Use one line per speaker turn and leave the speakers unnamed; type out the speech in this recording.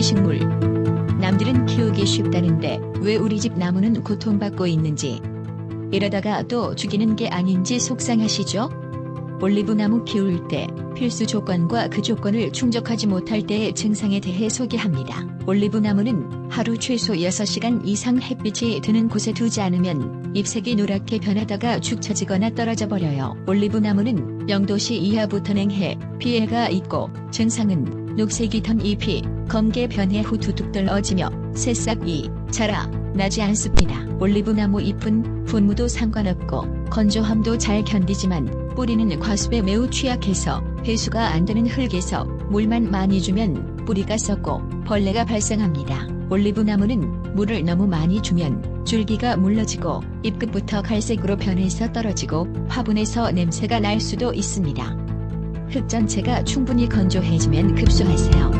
유기식물. 남들은 키우기 쉽다는데 왜 우리 집 나무는 고통받고 있는지. 이러다가 또 죽이는 게 아닌지 속상하시죠? 올리브 나무 키울 때 필수 조건과 그 조건을 충족하지 못할 때의 증상에 대해 소개합니다. 올리브 나무는 하루 최소 6시간 이상 햇빛이 드는 곳에 두지 않으면 잎색이 노랗게 변하다가 죽 처지거나 떨어져 버려요. 올리브 나무는 0도씨 이하부터 냉해, 피해가 있고 증상은 녹색이 던 잎이 검게 변해 후 두둑 떨어지며 새싹이 자라 나지 않습니다. 올리브 나무 잎은 분무도 상관없고 건조함도 잘 견디지만 뿌리는 과습에 매우 취약해서 회수가 안 되는 흙에서 물만 많이 주면 뿌리가 썩고 벌레가 발생합니다. 올리브 나무는 물을 너무 많이 주면 줄기가 물러지고 잎 끝부터 갈색으로 변해서 떨어지고 화분에서 냄새가 날 수도 있습니다. 흙 전체가 충분히 건조해지면 급수하세요.